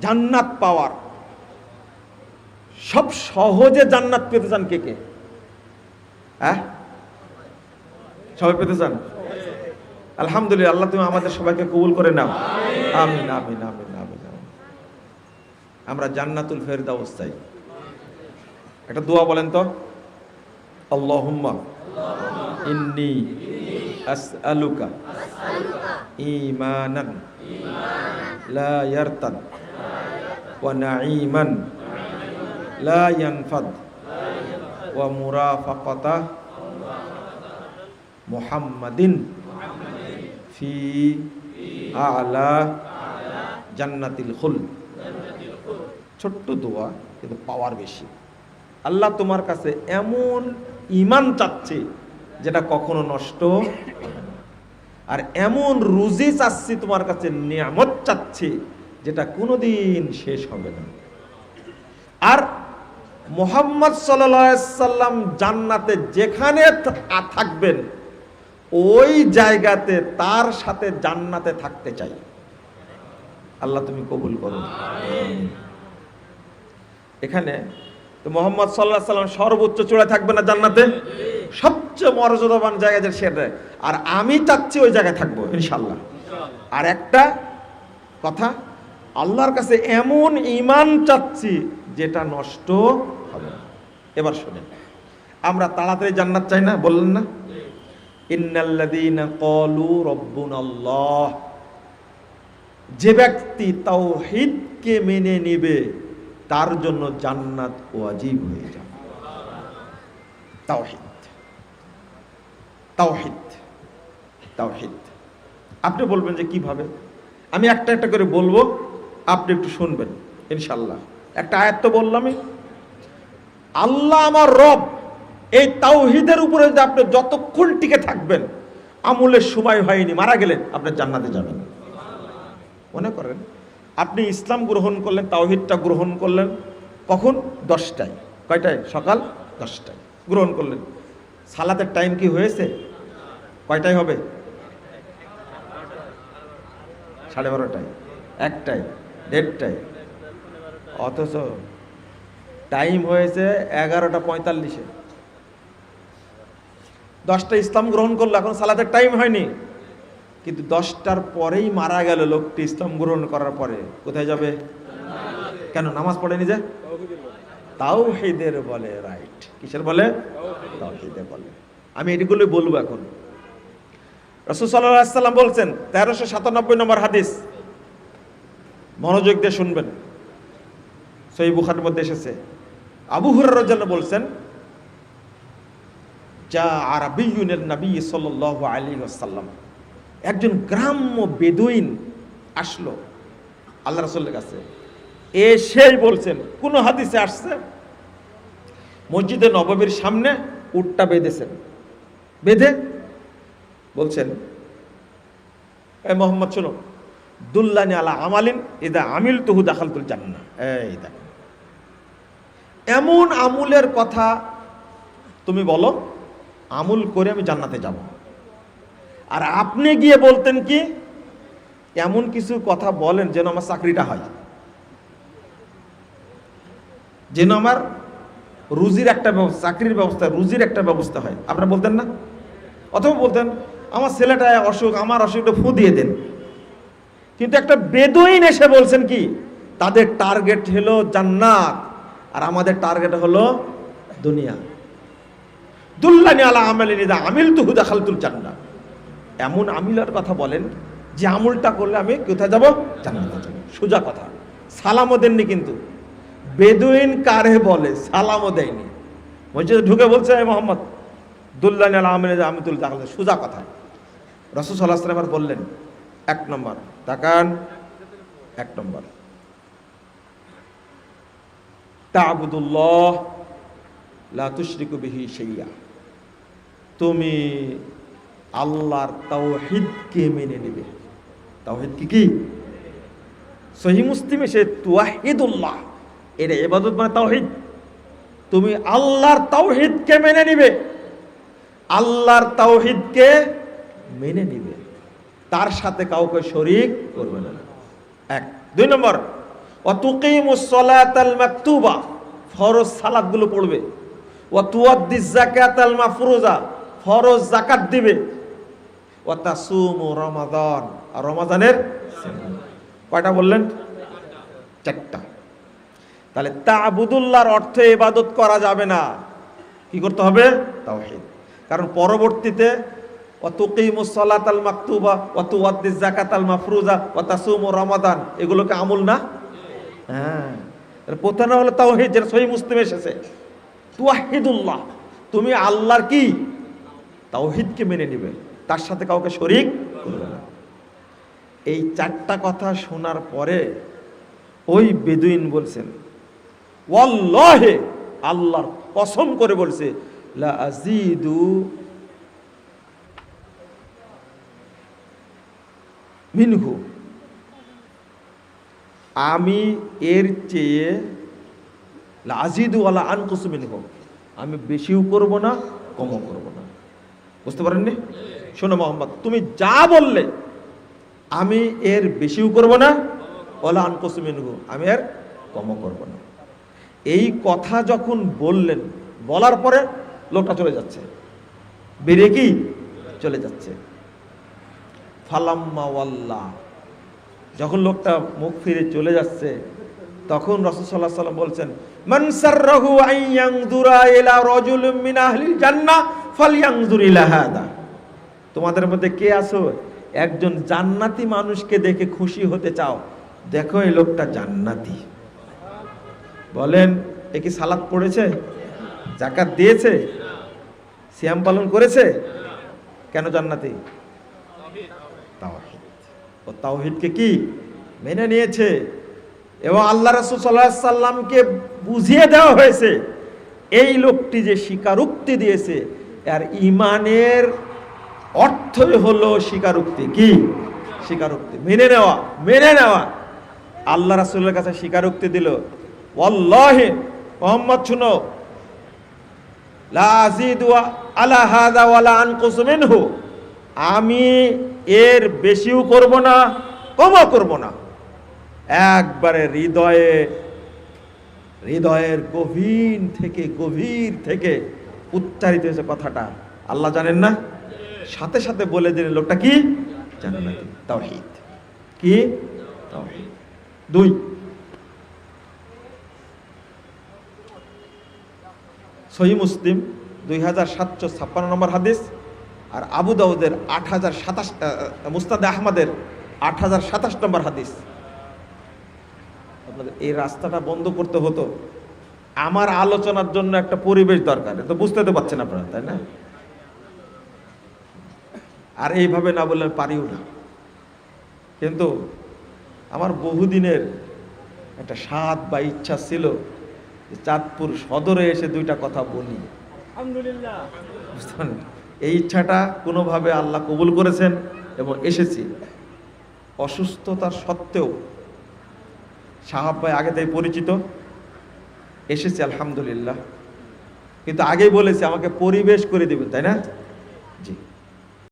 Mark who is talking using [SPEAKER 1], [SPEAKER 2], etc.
[SPEAKER 1] জান্নাত পাওয়ার। সব সহজে জান্নাত পেতে চান কে কে? হ্যাঁ? সবাই পেতে চান? আলহামদুলিল্লাহ, আল্লাহ তুমি আমাদের সবাইকে কবুল করে নাও। আমিন আমিন আমিন আমিন। আমরা জান্নাতুল ফেরদাউস চাই। একটা দোয়া বলেন তো। আল্লাহুম্মা ইন্নি আসআলুকা ঈমানান লা ইয়ারতাদ। লা ইয়ানফাদ ওয়া মুরাফাকাতা মুহাম্মাদিন ফি আলা জান্নাতিল খুল ছোট্ট দোয়া, কিন্তু পাওয়ার বেশি। আল্লাহ তোমার কাছে এমন ইমান চাচ্ছে যেটা কখনো নষ্ট আর এমন রুজি চাচ্ছি তোমার কাছে নিয়ামত চাচ্ছি যেটা কোনোদিন শেষ হবে না। আর মোহাম্মদ সাল্লাম জান্নাতে যেখানে থাকবেন, ওই জায়গাতে তার সাথে জান্নাতে থাকতে চাই। আল্লাহ তুমি কবুল করো। এখানে তো মোহাম্মদ সাল্লাহ সাল্লাম সর্বোচ্চ চূড়ায় থাকবে না জান্নাতে? সবচেয়ে মর্যাদাবান জায়গা যে সেটা আর আমি চাচ্ছি ওই জায়গায় থাকব ইনশাল্লাহ আর একটা কথা আল্লাহর কাছে এমন ইমান চাচ্ছি যেটা নষ্ট হবে না। এবার শুনেন, আমরা তাড়াতাড়ি জান্নাত চাই না, বললেন না? ইন্নাল্লাযীনা ক্বালু রাব্বুনাল্লাহ, যে ব্যক্তি তাওহীদকে মেনে নেবে, তার জন্য জান্নাত ওয়াজিব হয়ে যাবে। তাওহীদ তাওহীদ তাওহীদ। আপনি বলবেন যে কীভাবে? আমি একটা একটা করে বলব। আপনি একটু শুনবেন ইনশাল্লাহ একটা আয়াত বললামই আল্লাহ আমার রব, এই তাওহিদের উপরে যে আপনি যতক্ষণ টিকে থাকবেন, আমলের সময় হয়নি, মারা গেলেন, আপনি জান্নাতে যাবেন। মনে করেন, আপনি ইসলাম গ্রহণ করলেন, তাওহিদটা গ্রহণ করলেন, কখন? দশটায়। কয়টায়? সকাল দশটায়। গ্রহণ করলেন। সালাতের টাইম কি হয়েছে? কয়টায় হবে? সাড়ে বারোটায়। একটায়। দেড়টায়। অথচ টাইম হয়েছে এগারোটা পঁয়তাল্লিশে। দশটা ইসলাম গ্রহণ করল, এখন সালাতের টাইম হয়নি। কিন্তু দশটার পরেই মারা গেল লোকটি ইসলাম গ্রহণ করার পরে। কোথায় যাবে? কেন, নামাজ পড়েনি যে? তাও হেদের বলে রাইট কিসের বলে? বলে। আমি এটিগুলোই বলব এখন। রসুল সাল্লাম বলছেন, তেরোশো সাতানব্বই নম্বর হাদিস। মনোযোগ দিয়ে শুনবেন। সই বুখারের মধ্যে এসেছে। আবু হুরার জন্য বলছেন যা আরবিউনের নবী সাল্লাহ আলী আসাল্লাম একজন গ্রাম্য বেদুইন আসলো আল্লাহ রসুল্লের কাছে। এ সেই বলছেন, কোন হাদিসে আসছে? মসজিদে নববীর সামনে উটটা বেঁধেছেন। বেঁধে বলছেন, এ মোহাম্মদ, শোনো দুল্লানি আলা আমালিন এদা আমিল তুহু দাখালতুল জান্না এই দেখ। এমন আমুলের কথা তুমি বলো, আমুল করে আমি জান্নাতে যাব। আর আপনি গিয়ে বলতেন কি, এমন কিছু কথা বলেন যেন আমার চাকরিটা হয়। যেন আমার রুজির একটা ব্যবস্থা, চাকরির ব্যবস্থা, রুজির একটা ব্যবস্থা হয়। আপনারা বলতেন না? অথবা বলতেন, আমার ছেলেটা অসুখ, আমার অসুখটা ফু দিয়ে দেন। কিন্তু একটা বেদুইন এসে বলছেন কি, তাদের টার্গেট হলো জান্নাত, আর আমাদের টার্গেট হলো দুনিয়া। দুল্লানি আলা আমিল আমিল তুহু দাখালতুল জান্নাত। এমন আমিলার কথা বলেন যে আমলটা করলে আমি কোথায় যাব? জান্নাতে সোজা কথা। সালামও দেননি কিন্তু। বেদুইন কারে বলে? সালামও দেয়নি। মসজিদে ঢুকে বলছে, "এ মোহাম্মদ, দুল্লানি আলা আমিল আমিতুল দাখাল সোজা কথা। রসুল সাল্লাহ সাল্লাম বললেন, এক নম্বর তাকান, এক নম্বর। তাবুদুল্লাহ, লা তুশরিকু বিহি তুমি আল্লাহর মেনে নেবে। তাওহীদ কি কি? সহি মুসলিমে সে তুয়াহিদুল্লাহ এটা ইবাদত মানে তাওহীদ। তুমি আল্লাহর তাওহীদকে মেনে নিবে। আল্লাহর তাওহীদকে মেনে নিবে। তার সাথে কাউকে শরিক করবে না। এক। দুই নম্বর মাকতুবা ফরজ সালাতগুলো পড়বে। ওয়া তুয়াদ্দিস যাকাতাল মাফরুজা ফরজ যাকাত দিবে। ওয়া তাসুমু রমাদান আর রমাদানের কয়টা বললেন? চারটা। তাহলে তাবুদুল্লাহর অর্থে ইবাদত করা যাবে না। কি করতে হবে? তাওহীদ। কারণ পরবর্তীতে অতুকিমুস সালাতাল মাকতুবা ওয়া তুয়াদ্দিস যাকাতাল মাফরুজা ওয়া তাসুমু রমাদান। এগুলোকে আমল না? হ্যাঁ। প্রধান হলো তাওহীদ, যেটা সহি মুসলিম এসেছে। তুয়াহিদুল্লাহ। তুমি আল্লাহর কি? তাওহীদকে মেনে নিবে। তার সাথে কাউকে শরিক এই চারটা কথা শোনার পরে ওই বেদুইন বলছেন, ওয়াল্লাহে, আল্লাহর কসম করে বলছে, লা মিনহু। আমি এর চেয়ে লাজিদু আলা আনকুসু মিনহু। আমি বেশিও করব না, কমও করব না। বুঝতে পারেননি? শোনো মোহাম্মদ, তুমি যা বললে আমি এর বেশিও করব না, ওলা আনকুসু মিনহু। আমি এর কমও করব না। এই কথা যখন বললেন, বলার পরে লোকটা চলে যাচ্ছে। বেরিয়ে কি? চলে যাচ্ছে। ফালাম্মা ওয়াল্লাহ যখন লোকটা মুখ ফিরে চলে যাচ্ছে, তখন রসুল সাল্লাহ সাল্লাম বলছেন, মান সাররাহু আন ইয়ানজুরা ইলা রাজুলিন মিন আহলিল জান্নাহ ফালইয়ানজুর ইলা তোমাদের মধ্যে কে আছো? একজন জান্নাতি মানুষকে দেখে খুশি হতে চাও? দেখো এই লোকটা জান্নাতি। বলেন, এ কি সালাত পড়েছে? জাকাত দিয়েছে? সিয়াম পালন করেছে? কেন জান্নাতি? ও তাওহীদকে কি মেনে নিয়েছে? এবং আল্লাহ রাসূল আলাইহি সাল্লামকে বুঝিয়ে দেওয়া হয়েছে, এই লোকটি যে স্বীকারোক্তি দিয়েছে আর ইমানের অর্থই হলো স্বীকারোক্তি। কি? স্বীকারোক্তি। মেনে নেওয়া মেনে নেওয়া। আল্লাহ রাসূলের কাছে স্বীকারোক্তি দিল, ওয়াল্লাহি মোহাম্মদ, শুনো। লা আজিদু আলা হাযা ওয়ালা আমি এর বেশিও করব না, কমও করব না। একবারে হৃদয়ে, হৃদয়ের গভীর থেকে গভীর থেকে উচ্চারিত হয়েছে কথাটা। আল্লাহ জানেন না? সাথে সাথে বলে দিলেন, লোকটা কি? জান্নাতি, তাওহীদ। কি? দুই। সহি মুসলিম, দুই হাজার সাতশো ছাপ্পান্ন নম্বর হাদিস। আর আবু দাউদের আট হাজার সাতাশ মুস্তাদ আহমদের আট হাজার সাতাশ নম্বর হাদিস। আপনাদের এই রাস্তাটা বন্ধ করতে হতো। আমার আলোচনার জন্য একটা পরিবেশ দরকার। তো বুঝতে তো পারছেন আপনারা তাই না? আর এইভাবে না বললে পারিও না। কিন্তু আমার বহুদিনের একটা স্বাদ বা ইচ্ছা ছিল যে চাঁদপুর সদরে এসে দুইটা কথা বলি।
[SPEAKER 2] আলহামদুলিল্লাহ।
[SPEAKER 1] বুঝতে? এই ইচ্ছাটা কোনোভাবে আল্লাহ কবুল করেছেন এবং এসেছি। অসুস্থতা সত্ত্বেও সাহাব আগে থেকে পরিচিত। এসেছি, আলহামদুলিল্লাহ। কিন্তু আগেই বলেছি, আমাকে পরিবেশ করে দেবে তাই না?